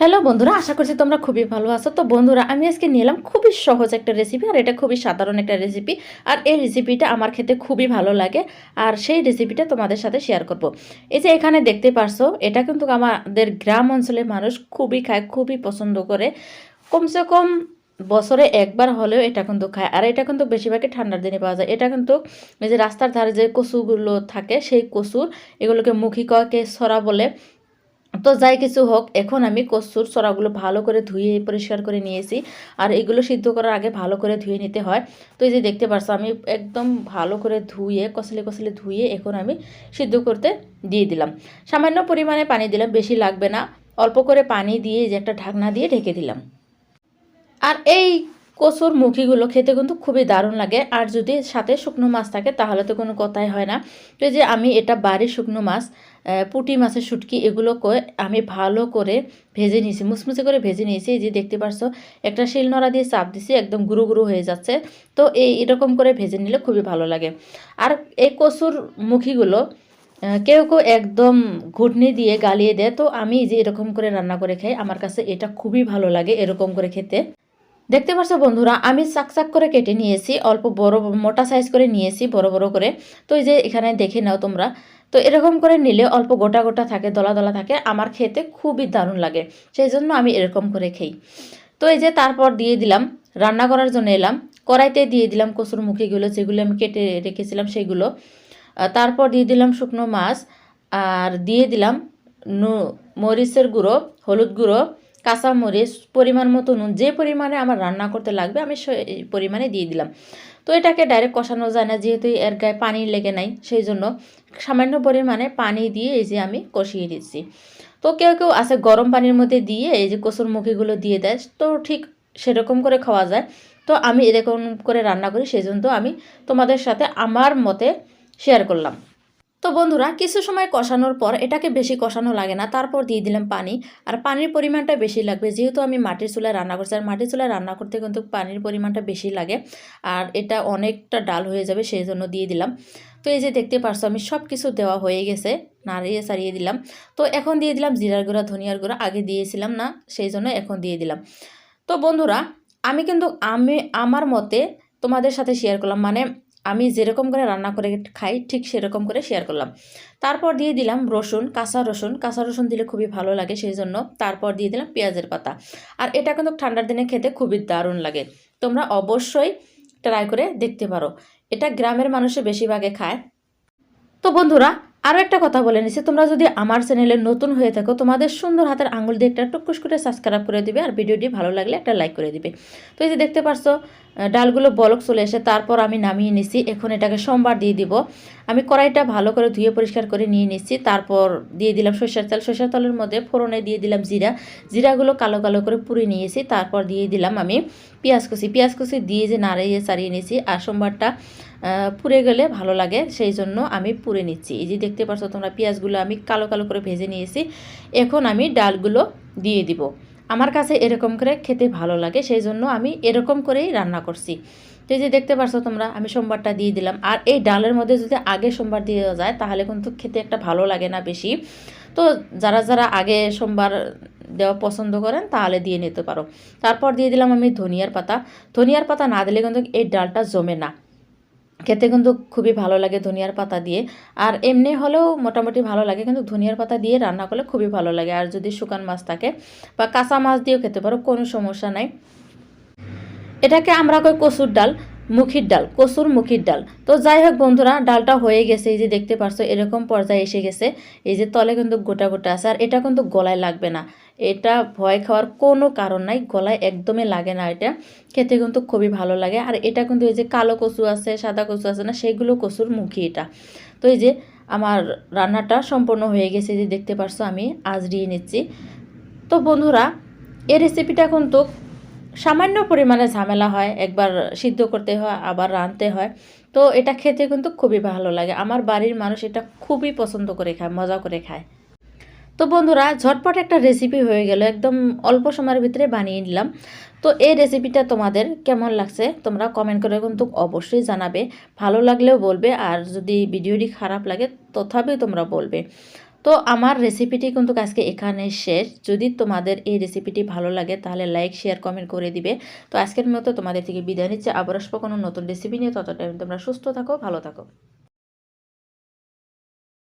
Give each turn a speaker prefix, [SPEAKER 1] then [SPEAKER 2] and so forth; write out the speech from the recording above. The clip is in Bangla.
[SPEAKER 1] হ্যালো বন্ধুরা, আশা করছি তোমরা খুবই ভালো আছো। তো বন্ধুরা, আমি আজকে নিলাম খুবই সহজ একটা রেসিপি আর এটা খুবই সাধারণ একটা রেসিপি আর এই রেসিপিটা আমার খেতে খুবই ভালো লাগে, আর সেই রেসিপিটা তোমাদের সাথে শেয়ার করব। এই যে এখানে দেখতে পারছ, এটা কিন্তু আমাদের গ্রাম অঞ্চলের মানুষ খুবই খায়, খুবই পছন্দ করে। কমসে কম বছরে একবার হলেও এটা কিন্তু খায়, আর এটা কিন্তু বেশিরভাগই ঠান্ডার দিনে পাওয়া যায়। এটা কিন্তু এই যে রাস্তার ধারে যে কচুগুলো থাকে, সেই কচুর এগুলোকে মুখী কয়েকে সরা বলে তো যাই কিছু হোক, এখন আমি কচুর চড়াগুলো ভালো করে ধুয়ে পরিষ্কার করে নিয়েছি। আর এগুলো সিদ্ধ করার আগে ভালো করে ধুয়ে নিতে হয়। তো এই যে দেখতে পারছ, আমি একদম ভালো করে ধুয়ে কষলে কষলে ধুয়ে এখন আমি সিদ্ধ করতে দিয়ে দিলাম। সামান্য পরিমাণে পানি দিলাম, বেশি লাগবে না। অল্প করে পানি দিয়ে যে একটা ঢাকনা দিয়ে ঢেকে দিলাম। আর এই কচুর মুখিগুলো খেতে কিন্তু খুবই দারুণ লাগে। আর যদি সাথে শুকনো মাছ থাকে, তাহলে তো কোনো কথাই হয় না। তো যে আমি এটা বাড়ির শুকনো মাছ পুঁটি মাছের শুটকি এগুলোকে আমি ভালো করে ভেজে নিয়েছি, মুসমুসে করে ভেজে নিয়েছি। যে দেখতে পারছ, একটা শিলনোড়া দিয়ে চাপ দিছি, একদম গুঁড়ো গুঁড়ো হয়ে যাচ্ছে। তো এই এরকম করে ভেজে নিলে খুবই ভালো লাগে। আর এই কচুর মুখিগুলো কেউ কেউ একদম ঘুটনি দিয়ে গালিয়ে দেয়। তো আমি যে এরকম করে রান্না করে খাই, আমার কাছে এটা খুবই ভালো লাগে এরকম করে খেতে। দেখতে পাচ্ছ বন্ধুরা, আমি চাক চাক করে কেটে নিয়েছি, অল্প বড় মোটা সাইজ করে নিয়েছি, বড় বড় করে। তো এই যে এখানে দেখে নাও তোমরা। তো এরকম করে নিলে অল্প গোটা গোটা থাকে, দলা দলা থাকে, আমার খেতে খুবই দারুণ লাগে, সেই জন্য আমি এরকম করে খাই। তো এই যে তারপর দিয়ে দিলাম, রান্না করার জন্য এলাম, কড়াইতে দিয়ে দিলাম কচুর মুখিগুলো, যেগুলো আমি কেটে রেখেছিলাম সেগুলো। তারপর দিয়ে দিলাম শুকনো মাছ, আর দিয়ে দিলাম মরিচের গুঁড়ো, হলুদ গুঁড়ো কাঁচামরিচ পরিমাণ মতো নুন, যে পরিমাণে আমার রান্না করতে লাগবে আমি সেই পরিমাণে দিয়ে দিলাম। তো এটাকে ডাইরেক্ট কষানো যায় না, যেহেতু এর গায়ে পানি লেগে নাই সেই জন্য সামান্য পরিমাণে পানি দিয়ে এই যে আমি কষিয়ে দিচ্ছি। তো কেউ কেউ আছে গরম পানির মধ্যে দিয়ে এই যে কচুর মুখিগুলো দিয়ে দেয়, তো ঠিক সেরকম করে খাওয়া যায়। তো আমি এরকম করে রান্না করি সেই জন্য আমি তোমাদের সাথে আমার মতে শেয়ার করলাম। তো বন্ধুরা, কিছু সময় কষানোর পর এটাকে বেশি কষানো লাগে না। তারপর দিয়ে দিলাম পানি। আর পানির পরিমাণটা বেশি লাগবে। যেহেতু আমি মাটির চুলায় রান্না করছি, আর মাটির চুলায় রান্না করতে কিন্তু পানির পরিমাণটা বেশি লাগে। আর এটা অনেকটা ডাল হয়ে যাবে, সেই জন্য দিয়ে দিলাম। তো এই যে দেখতে পারছ, আমি সব কিছু দেওয়া হয়ে গেছে, নাড়িয়ে সারিয়ে দিলাম। তো এখন দিয়ে দিলাম জিরার গুঁড়া, ধনিয়ার গুঁড়া, আগে দিয়েছিলাম না, সেই জন্য এখন দিয়ে দিলাম। তো বন্ধুরা, আমি কিন্তু আমি, আমার মতে তোমাদের সাথে শেয়ার করলাম। মানে আমি যেরকম করে রান্না করে খাই, ঠিক সেরকম করে শেয়ার করলাম। তারপর দিয়ে দিলাম রসুন, কাঁচা রসুন। কাঁচা রসুন দিলে খুবই ভালো লাগে সেই জন্য তারপর দিয়ে দিলাম পেঁয়াজের পাতা। আর এটা কিন্তু ঠান্ডার দিনে খেতে খুবই দারুণ লাগে। তোমরা অবশ্যই ট্রাই করে দেখতে পারো। এটা গ্রামের মানুষে বেশিরভাগে খায়। তো বন্ধুরা আরও একটা কথা বলে নিছি তোমরা যদি আমার চ্যানেলে নতুন হয়ে থাকো, তোমাদের সুন্দর হাতের আঙুল দিয়ে একটা টুকুস করে সাবস্ক্রাইব করে দিবে। আর ভিডিওটি ভালো লাগলে একটা লাইক করে দিবে। তো এই যে দেখতে পারছ ডালগুলো বলক চলে এসে তারপর আমি নামিয়ে নিছি। এখন এটাকে সোমবার দিয়ে দিব। আমি কড়াইটা ভালো করে ধুয়ে পরিষ্কার করে নিয়ে নিচ্ছি তারপর দিয়ে দিলাম সরষের তেল। সরষের তেলের মধ্যে ফোড়নে দিয়ে দিলাম জিরা। জিরাগুলো কালো কালো করে পুড়ে নিয়েছি। তারপর দিয়ে দিলাম আমি পেঁয়াজ কুচি। পেঁয়াজ কুচি দিয়ে যে নাড়িয়ে চাড়িয়ে নিয়েছি আর সোমবারটা পুড়ে গেলে ভালো লাগে। সেই জন্য আমি পুড়ে নিচ্ছি। এই যে দেখতে পাচ্ছ তোমরা, পেঁয়াজগুলো আমি কালো কালো করে ভেজে নিয়েছি। এখন আমি ডালগুলো দিয়ে দিব। আমার কাছে এরকম করে খেতে ভালো লাগে, সেই জন্য আমি এরকম করেই রান্না করছি। তো যে দেখতে পারছ তোমরা, আমি সোমবারটা দিয়ে দিলাম। আর এই ডালের মধ্যে যদি আগে সোমবার দিয়ে যায়, তাহলে কিন্তু খেতে একটা ভালো লাগে না বেশি। তো যারা যারা আগে সোমবার দেওয়া পছন্দ করেন, তাহলে দিয়ে নিতে পারো। তারপর দিয়ে দিলাম আমি ধনিয়ার পাতা। ধনিয়ার পাতা না দিলে কিন্তু এই ডালটা জমে না। খেতে কিন্তু খুবই ভালো লাগে ধনিয়ার পাতা দিয়ে। আর এমনি হলেও মোটামুটি ভালো লাগে, কিন্তু ধনিয়ার পাতা দিয়ে রান্না করলে খুবই ভালো লাগে। আর যদি শুকান মাছ থাকে বা কাঁচা মাছ দিয়েও খেতে পারো, কোনো সমস্যা নাই। এটাকে আমরা কই কসুর ডাল। মুখির ডাল, কচুর মুখির ডাল। তো যাই হোক বন্ধুরা, ডালটা হয়ে গেছে, এই যে দেখতে পারছ, এরকম পর্যায়ে এসে গেছে। এই যে তলে কিন্তু গোটা গোটা আছে, আর এটা কিন্তু গলায় লাগবে না। এটা ভয় খাওয়ার কোনো কারণ নাই, গলায় একদমই লাগে না এটা। খেতে কিন্তু খুবই ভালো লাগে। আর এটা কিন্তু এই যে কালো কচু আছে, সাদা কচু আছে না, সেগুলো কচুর মুখি এটা। তো এই যে আমার রান্নাটা সম্পূর্ণ হয়ে গেছে যে দেখতে পারছ আমি, আজরিয়ে নিচ্ছি। তো বন্ধুরা, এই রেসিপিটা কিন্তু সামান্য পরিমাণে ঝামেলা হয়, একবার সিদ্ধ করতে হয়, আবার রাঁধতে হয়। তো এটা খেতে কিন্তু খুবই ভালো লাগে। আমার বাড়ির মানুষ এটা খুবই পছন্দ করে খায়, মজা করে খায়। তো বন্ধুরা, ঝটপট একটা রেসিপি হয়ে গেল। একদম অল্প সময়ের ভিতরে বানিয়ে নিলাম। তো এই রেসিপিটা তোমাদের কেমন লাগছে? তোমরা কমেন্ট করে কিন্তু অবশ্যই জানাবে। ভালো লাগলেও বলবে, আর যদি ভিডিওটি খারাপ লাগে, তথাপিও তোমরা বলবে। তো আমার রেসিপিটি কিন্তু আজকে এখানে শেষ। যদি তোমাদের এই রেসিপিটি ভালো লাগে, তাহলে লাইক শেয়ার কমেন্ট করে দিবে। তো আজকের মতো তোমাদের থেকে বিদায় নিচ্ছে। আবার আসব কোনো নতুন রেসিপি নিয়ে। ততটা তোমরা সুস্থ থাকো, ভালো থাকো।